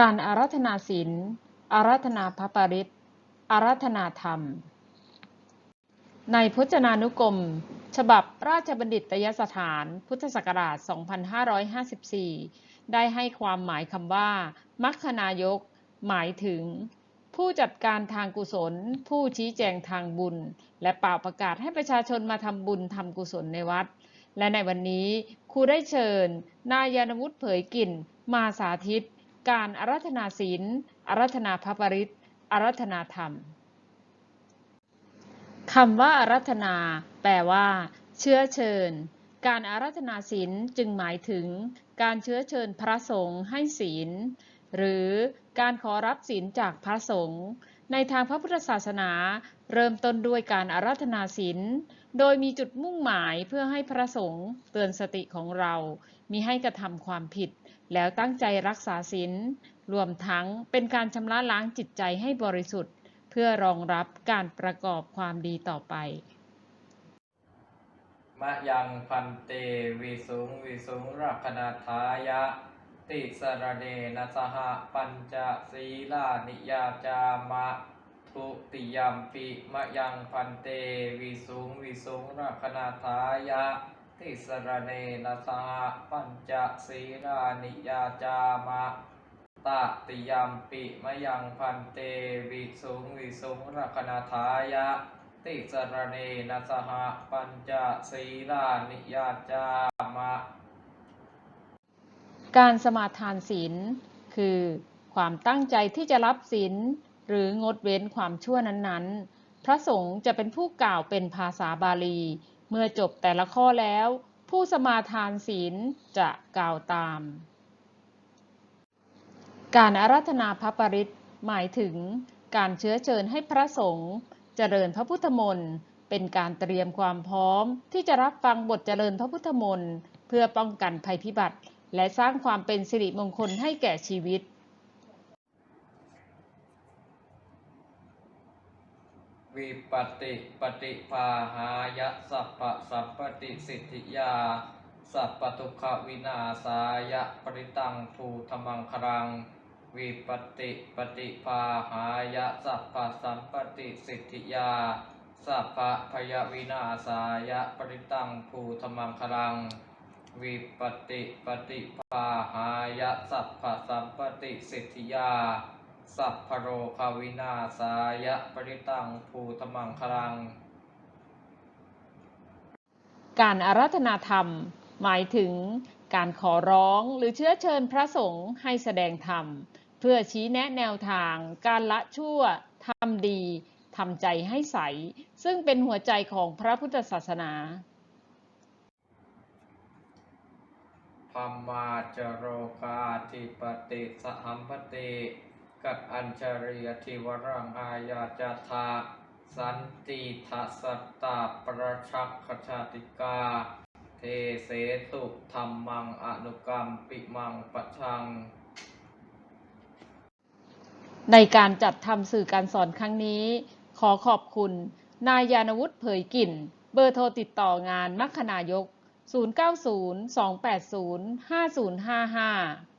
การอารัธนาศีล อารัธนาพระปริตอารัธนาธรรม ในพจนานุกรม ฉบับราชบัณฑิตยสถาน พุทธศักราช 2554 ได้ให้ความหมายคำว่า มัคคนายก หมายถึง ผู้จัดการทางกุศล ผู้ชี้แจงทางบุญ และเป่าประกาศให้ประชาชนมาทำบุญทำกุศลในวัด และในวันนี้ครูได้เชิญ นายยานวุฒิเผยกลิ่น มาสาธิต การอารัธนาศีลอารัธนาพระปริตอารัธนาธรรมคำว่าอารัธนา แปลว่า เชื้อเชิญ การอารัธนาศีลจึงหมายถึง การเชื้อเชิญพระสงฆ์ให้ศีล หรือการขอรับศีลจากพระสงฆ์ ในทางพระพุทธศาสนา เริ่มต้นด้วยการอารัธนาศีล โดยมีจุดมุ่งหมายเพื่อให้พระสงฆ์เตือนสติของเรามีให้กระทำความผิด แล้วตั้งใจรักษาศีล รวมทั้งเป็นการชำระล้างจิตใจให้บริสุทธิ์ เพื่อรองรับการประกอบความดีต่อไปมะยังพันเตวิสุงวิสุงรักนาทายะ ติสรเนนะสหปัญจศีลานิยาจามะทุติยมปิมะยังพันเตวิสุงวิสุงรักนาทายะ ติสรเนนะสหปัญจศีลานิยาจามะตติยมปิมะยังพันเตวิสุงวิสุงรักนาทายะ ติสรเนนะสหปัญจศีลานิยาจามะ การสมาทานศีลคือความตั้งใจที่จะรับศีลหรืองดเว้นความชั่วนั้นๆ พระสงฆ์จะเป็นผู้กล่าวเป็นภาษาบาลี เมื่อจบแต่ละข้อแล้ว ผู้สมาทานศีลจะกล่าวตาม การอารัธนาพระปริตหมายถึงการเชื้อเชิญให้พระสงฆ์เจริญพระพุทธมนต์เป็นการเตรียมความพร้อมที่จะรับฟังบทเจริญพระพุทธมนต์เพื่อป้องกันภัยพิบัติ และสร้างความเป็นสิริมงคลให้แก่ชีวิต วิปติปฏิภาหายะสัพพะสัพปติสิทธิยา สัพปทุกขวินาสายะปริตังภูธมังครัง วิปติปฏิภาหายะสัพพะสัมปติสิทธิยา สัพพะพยวินาสายะปริตังภูธมังครัง วิปติปฏิภาหายะสัพพสัมปติสิทธิยา สัพพโรคาวินาสายะปริตังภูธมังคลัง การอารัธนาธรรม หมายถึงการขอร้องหรือเชื้อเชิญพระสงฆ์ให้แสดงธรรม เพื่อชี้แนะแนวทางการละชั่วทำดีทำใจให้ใส ซึ่งเป็นหัวใจของพระพุทธศาสนา ธรรมาจโรกาธิปติสหัมปติกัดอัญชริยทิวรังอายาจาธาสันติทัสตตาประชักขชาติกา เทเสตุธรรมังอนุกรรมปิมังปะชัง ในการจัดทำสื่อการสอนครั้งนี้ ขอขอบคุณ นายยานวุฒิเผยกลิ่น เบอร์โทรติดต่องานมัคคนายก 0902805055